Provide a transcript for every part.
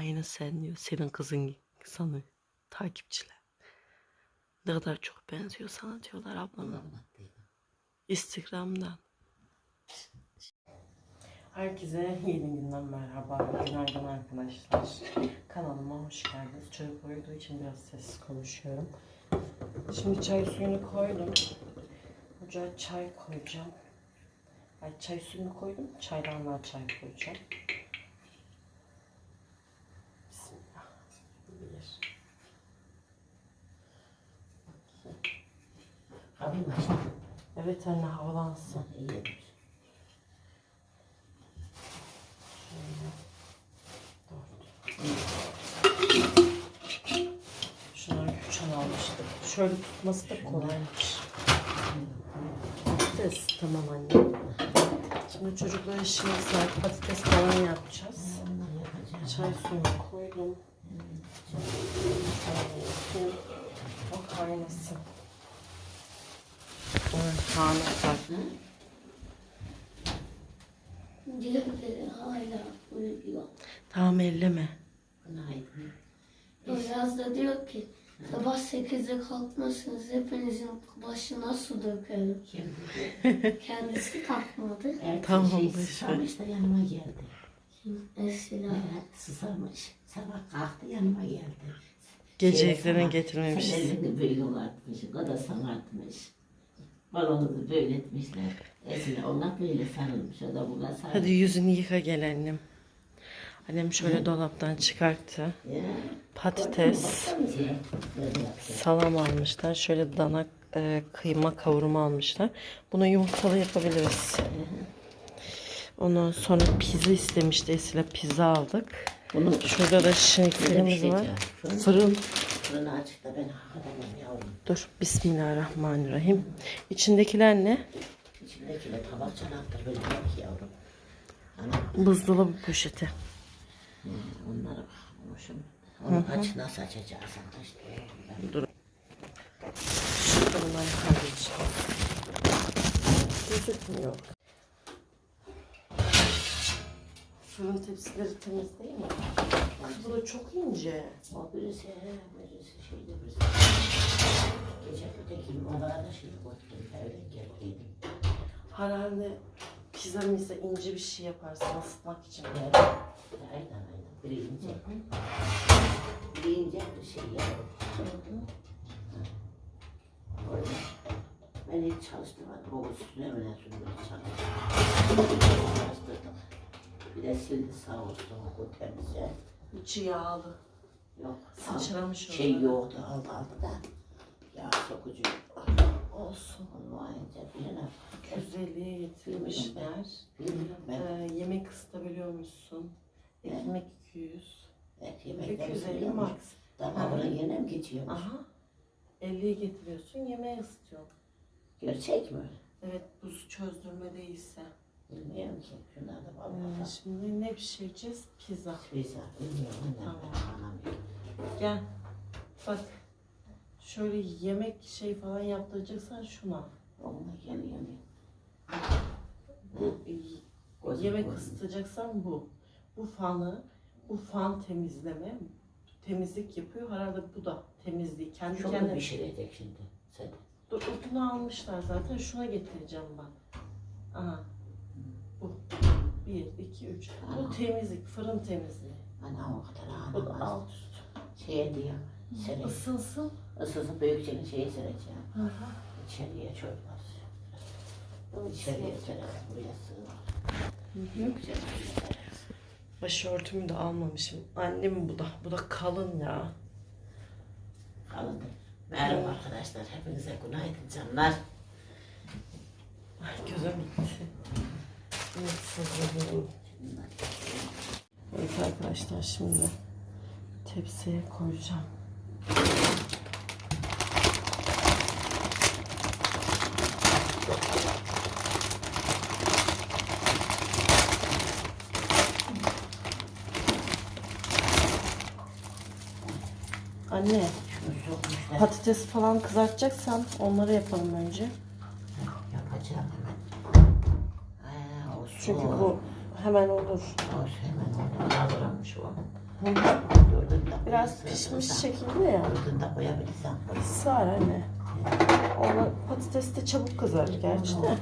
Aynı sen diyor. Senin kızın sanıyor. Takipçiler. Ne kadar çok benziyor sana diyorlar ablana. Instagram'dan. Herkese yeni günden merhaba. Günaydın arkadaşlar. Kanalıma hoş geldiniz. Çocuk uyuduğu için biraz sessiz konuşuyorum. Şimdi çay suyunu koydum. Ocağa çay koyacağım. Ay çay suyunu koydum. Çaydanlığa çay koyacağım. Kapıyı mı? Evet anne havalansın. İyi. Şunları küçük almıştık. Şöyle tutması da kolaymış. Patates tamam anne. Şimdi çocuklara şimdi saat patates falan yapacağız. Çay suyunu koydum. Şimdi o kaynasın. Ahmet bak. Diğerleri hala uyuyor. Tamam elleme. Günaydın. Biraz da diyor ki sabah 8'de kalkmasınız hepinizin başına su dökerim. Kendisi kalkmadı. Ertesi Tamam, şey boş ver. susamış da yanıma geldi. Esila. Evet, susamış. Sabah kalktı yanıma geldi. Geceliklerini Sen getirmemişiz. elini böyle atmış, o da sanatmış. Balonu böyle etmişler. Esine ona böyle sarılmış, o da buna sarılmış. Hadi yüzünü yıka gel annem. Annem şöyle dolaptan çıkarttı. Ya. Patates, Şey, salam almışlar. Şöyle dana e, kıyma kavurma almışlar. Bunu yumurtalı yapabiliriz. Ondan sonra pizza istemişti Esile pizza aldık. Bunu Şurada da şinitlerimiz var. Fırın, Fırın. Fırını açık da ben hakikaten yavrum. Dur Bismillahirrahmanirrahim. İçindekiler ne? İçindeki de tabak çanaktır böyle yok yavrum. Ana Buzdolabı poşeti. He, onlara bakmışım. Onu aç nasıl açacağız işte. Dur. Şurada bunları halledeceğim. Gözükmüyor. Fırın tepsileri temiz değil mi? Bu da çok ince. O birisi, he, birisi şeyde birisi. Gece öteki onlara da şey koydum. Evden geldiydim. Herhalde pizza misa ince bir şey yaparsın ısıtmak için. Evet. Aynen aynen. Biri ince. Biri ince bir şey yavrum. Öyle. Ben hiç çalıştırmadım. O üstüne ne sürmeye çalıştım. Sildi sağ olsun o temizce. İçi yağlı. Yok. Sıçramış Şey oralara. yoktu aldı aldı da. Ya sokucu. Olsun. Olmayınca birine Güzelliğe getirmişler. Ee, yemek ısıtabiliyormuşsun. Ekmek 200. Evet, yemekleri 250 biliyor max. musun? Damağına yine mi geçiyormuş? Aha. 50'yi getiriyorsun yemeği ısıtıyorsun. Gerçek mi? Evet buz çözdürme değilse. Bilmiyorum ki. Şunlar da Ee, vallahi. şimdi ne pişireceğiz? Pizza. Pizza. Bilmiyorum. Tamam. anlamıyorum. Gel. Bak. Şöyle yemek şey falan yaptıracaksan şuna. Onunla yeni yeni. Bu Gözüm yemek gözüm. ısıtacaksan bu. Bu fanı, bu fan temizleme, temizlik yapıyor. Herhalde bu da temizliği. Kendi Çok kendine. pişirecek şimdi? Sen. Dur bunu almışlar zaten. Şuna getireceğim ben. Aha. Bu. Bir, iki, üç. Bu temizlik, fırın temizliği. Ana o kadar Bu da ağlamaz. alt üst. Şeye diyor. Seni Isınsın. ısısı büyükçenin şeye sereceğim. İçeriye çökmez. İçeriye serer. Buraya sığmaz. Büyükçenin sereriz. Başörtümü de almamışım. Annem bu da. Bu da kalın ya. Kalın. Merhaba arkadaşlar. Hepinize günaydın canlar. Ay gözüm gitti. Evet arkadaşlar şimdi tepsiye koyacağım. Anne patates falan kızartacaksan onları yapalım önce. Yapacağım. O. Çünkü bu hemen olur. O su hemen orada hazırlanmış o. De Biraz pişmiş şekilde ya. Gördün de koyabilirsen koy. Sığar anne. Ona patates de çabuk kızarır gerçi de.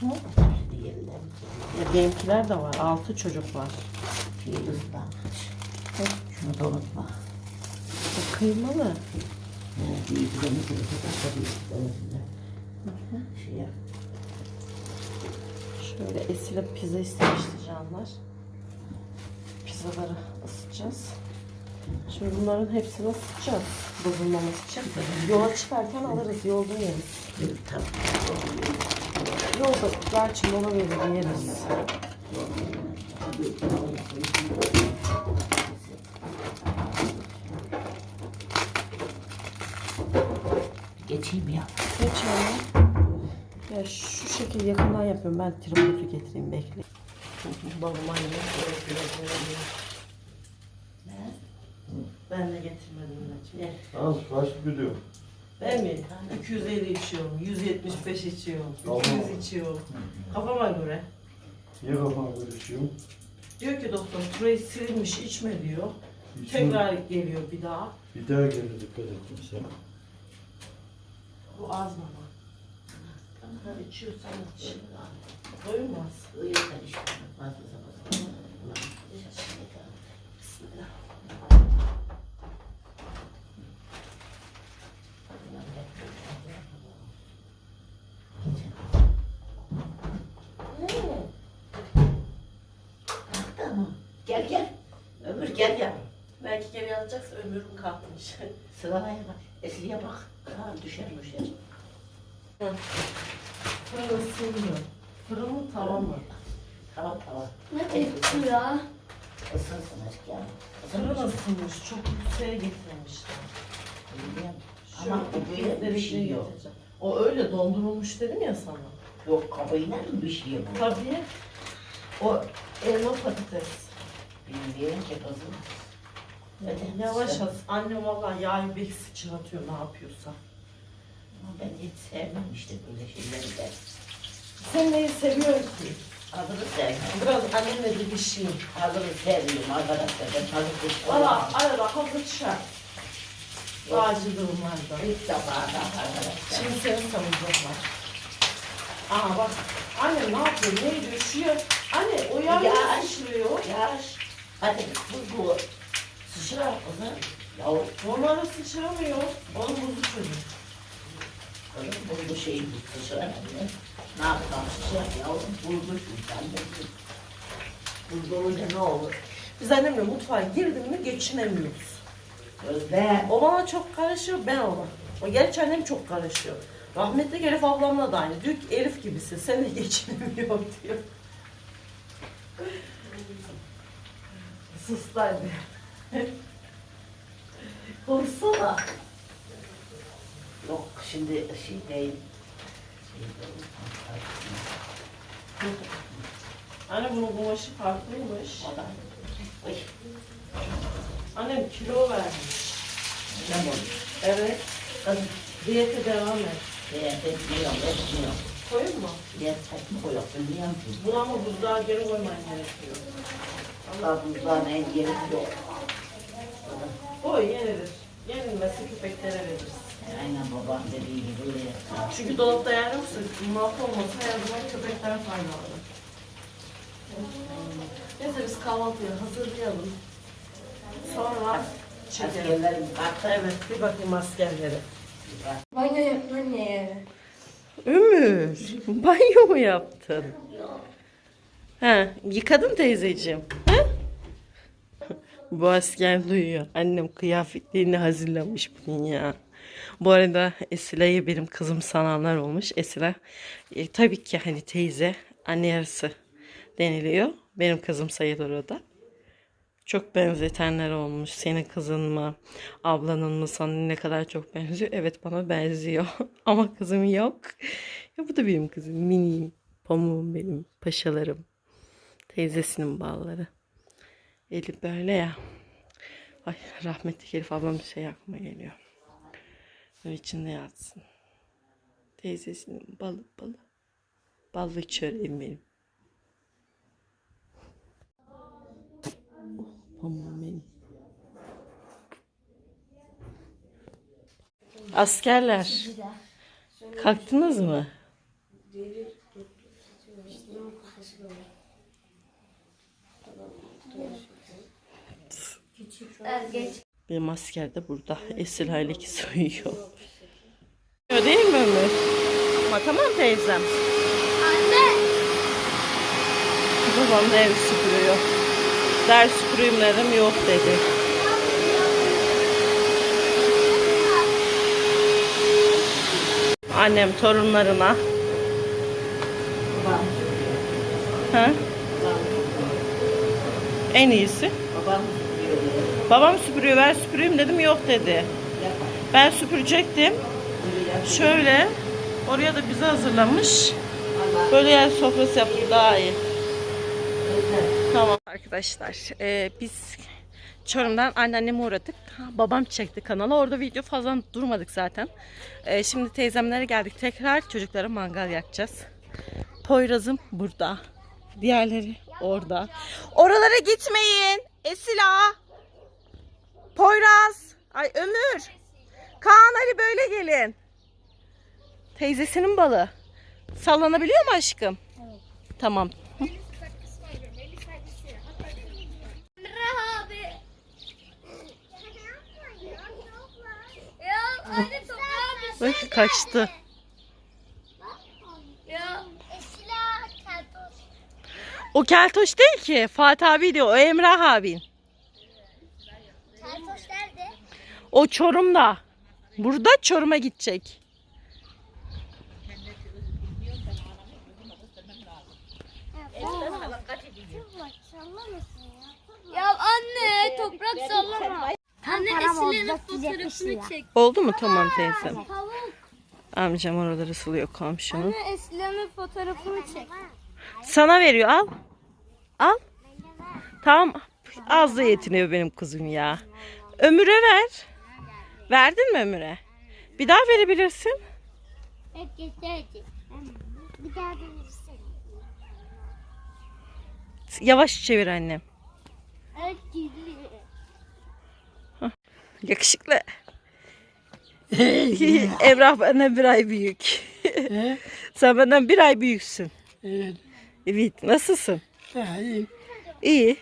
Hı? Ya benimkiler de var. Altı çocuk var. Şey ıslanmış. Şunu da unutma. Bu kıymalı. Evet, de. Şey yap. Şöyle Esile pizza istemişti canlar. Pizzaları ısıtacağız. Şimdi bunların hepsini ısıtacağız. Bozulmaması için. Yola çıkarken alırız, yolda yeriz. Tab- Yolda gerçi mola verir yeriz. Geçeyim ya. Geç anne. Ya şu şekil yakından yapıyorum. Ben tripodu getireyim bekle. Balım anne. evet, biraz öyle. Ben de getirmedim ilacı. Az kaç gidiyor? Ben mi? 250 içiyorum, 175 içiyorum, Tamam. 200 içiyorum. Kafama göre. Niye kafana görüşüyor? Diyor ki doktor şurayı silinmiş içme diyor. İçme. Tekrar geliyor bir daha. Bir daha geri dikkat et sen. Bu az mama. Ha, içiyorsan iç. Doymaz. Uyuyorlar işte. Fazla zaman. Bismillah. Gel gel. Ömür gel gel. Belki geri alacaksa ömrüm kalkmış. Sıralaya bak. Esliye bak. Ha, düşer düşer. Fırın ısınıyor. Fırın mı tava mı? Tamam tamam. Ne tepki ya? Isınsın aşk ya. Fırın ısınmış. Çok yükseğe getirmişler. Bilmiyorum. Şu Ama böyle bir şey yok. getireceğim. O öyle dondurulmuş dedim ya sana. Yok kabıyla mı bir şey bu? Tabii. O elma patates. Bilmiyorum ki kızım. Yavaş az. Anne vallahi yağı bir sıçratıyor ne yapıyorsa. Ama ben hiç sevmem işte böyle şeyleri de. Sen neyi seviyorsun ki? Adını sevmem. Biraz annemle didişeyim. Adını sevmiyorum arkadaşlar. Ben tadı kuş Valla arada hazır çay. Acil durumlarda. İlk defa da arkadaşlar. Şimdi seni savunacaklar. Aa bak. Anne ne yapıyor? Ne ediyor? Şu ya. Anne o yağı Ya. nasıl sıçrıyor? Yaş. Hadi bu bu. Sıçrar kızım. Yavrum. Normalde sıçramıyor. Onun buzu çocuk. Kızım bu bu şeyi bu sıçrar. Ne yapalım sıçrar yavrum. Bulmuş insan. Buzda olunca ne olur? Biz annemle mutfağa girdim mi geçinemiyoruz. Özlem. O bana çok karışıyor, ben ona. O gerçi annem çok karışıyor. Rahmetli Elif ablamla da aynı. Diyor ki Elif gibisin, sen de geçinemiyor diyor. Sus lan. Konuşsana. Yok şimdi şey değil. Anne bunun kumaşı farklıymış. O da. Oy. Annem kilo vermiş. Ne bu? Evet. Kızım. Diyete devam et. Değer etmiyorum, etmiyorum. Koyun mu? Değer etmi koyuyor, bilmiyorum ki. Bunu ama buzluğa geri koyman gerekiyor. Buzdağına en gerek yok. Koy yenilir. Yenilmesi köpeklere veririz. Aynen babam dediği gibi öyle yaptı. Çünkü dolapta yer yoksa mahvolmasa her zaman köpekler faydalı. Neyse biz kahvaltıyı hazırlayalım. Sonra çekelim. Askerlerim kalktı. Evet bir bakayım askerlere. Banyo yapman ne? Ömür banyo mu yaptın? Ha, yıkadın teyzeciğim. Ha? Bu asker duyuyor. Annem kıyafetlerini hazırlamış bunun ya. Bu arada Esile'yi benim kızım sananlar olmuş. Esile e, tabii ki hani teyze, anne yarısı deniliyor. Benim kızım sayılır o da. Çok benzetenler olmuş. Senin kızın mı, ablanın mı sana ne kadar çok benziyor. Evet bana benziyor. Ama kızım yok. Ya bu da benim kızım. Miniyim. Pamuğum benim. Paşalarım. Teyzesinin balları. Eli böyle ya. Ay rahmetli Elif ablam bir şey aklıma geliyor. Böyle içinde yatsın. Teyzesinin balı balı. Ballı çöreğim benim. Aman benim. Askerler. Kalktınız mı? Geç. Benim asker de burada. Esir aileki soyuyor. Öyle değil mi Ömür? Ama tamam teyzem. Anne. Babam da ev süpürüyor. Ders süpüreyim dedim yok dedi. Annem torunlarına. Babam, Ha? babam, En iyisi. babam. Babam süpürüyor ver süpüreyim dedim yok dedi. Ben süpürecektim. Şöyle oraya da bize hazırlamış. Böyle yer sofrası yaptım daha iyi. Tamam. Arkadaşlar e, biz Çorum'dan anneanneme uğradık. Babam çekti kanala. Orada video fazla durmadık zaten. E, şimdi teyzemlere geldik. Tekrar çocuklara mangal yakacağız. Poyraz'ım burada. Diğerleri orada. Oralara gitmeyin. Esila. Poyraz. Ay Ömür. Kaan Ali böyle gelin. Teyzesinin balı. Sallanabiliyor mu aşkım? Tamam. toprağa bir Bak kaçtı. O Keltoş değil ki. Fatih abi diyor. O Emrah abin. Keltoş nerede? O Çorum'da. Burada Çorum'a gidecek. Ya anne toprak sallama. Anne Esile'nin fotoğrafını çek. Oldu mu? Tamam teyzem. Tavuk. Amcam oraları ısılıyor komşunun. Anne Esile'nin fotoğrafını çek. Sana veriyor al. Al. Tamam. Az da yetiniyor benim kızım ya. Ömür'e ver. Verdin mi Ömür'e? Bir daha verebilirsin. Bir daha dönüşsene. Yavaş çevir annem. Yakışıklı. Emrah benden bir ay büyük. Sen benden bir ay büyüksün. Evet. Evet. Nasılsın? Ha, iyi. İyi.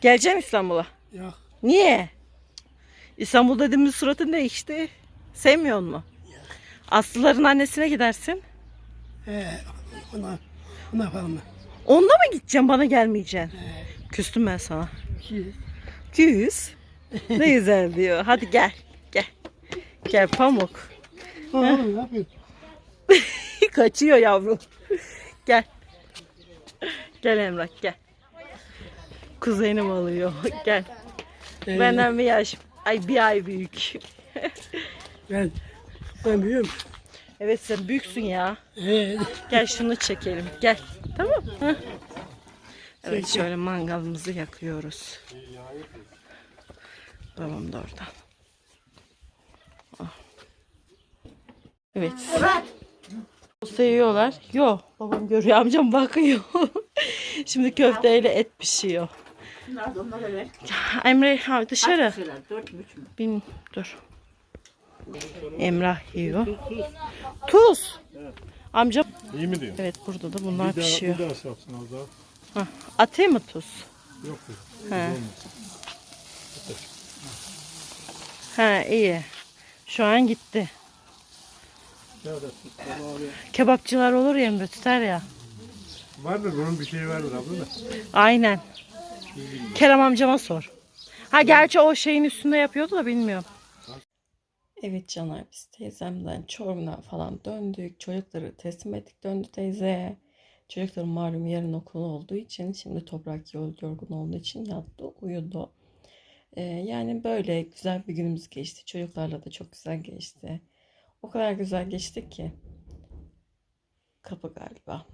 Geleceğim İstanbul'a. Yok. Niye? İstanbul dediğimiz suratın değişti. Sevmiyor mu? Aslıların annesine gidersin. He, ona, ona falan. Onda mı gideceğim bana gelmeyeceksin? Küstüm ben sana. Ki, Küs. Ne güzel diyor. Hadi gel. Gel. Gel pamuk. oğlum ne yapıyorsun? Kaçıyor yavrum. Gel. Gel Emrah gel. Kuzenim alıyor. Gel. Ee, Benden bir yaş. Ay bir ay büyük. Ben, ben büyüğüm. Evet sen büyüksün ya. He, Gel şunu çekelim. Gel. Tamam. Hı. Evet şöyle mangalımızı yakıyoruz. Babam da oradan. Ah. Evet. Seviyorlar. Yok. Babam görüyor. Amcam bakıyor. Şimdi köfteyle et pişiyor. Bunlar da onlara ver. Emre ha, dışarı. Kaç lira? Dört mü üç mü? Bin dur. Emrah yiyor. Tuz. Amcam. İyi mi diyor? Evet burada da bunlar Bir daha, pişiyor. bir daha sapsın az daha. Hah, Atayım mı tuz? Yok yok. He. He iyi. Şu an gitti. Kebapçılar olur ya Emre tutar ya. Vardır bunun bir şeyi vardır abla da. Aynen. Kerem amcama sor. Ha gerçi o şeyin üstünde yapıyordu da bilmiyorum. Evet Caner biz teyzemden Çorum'dan falan döndük. Çocukları teslim ettik döndü teyze. Çocukların malum yarın okulu olduğu için şimdi toprak yol yorgun olduğu için yattı uyudu. Ee, yani böyle güzel bir günümüz geçti. Çocuklarla da çok güzel geçti. O kadar güzel geçti ki. Kapı galiba.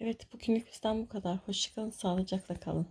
Evet bugünlük bizden bu kadar. Hoşçakalın, sağlıcakla kalın.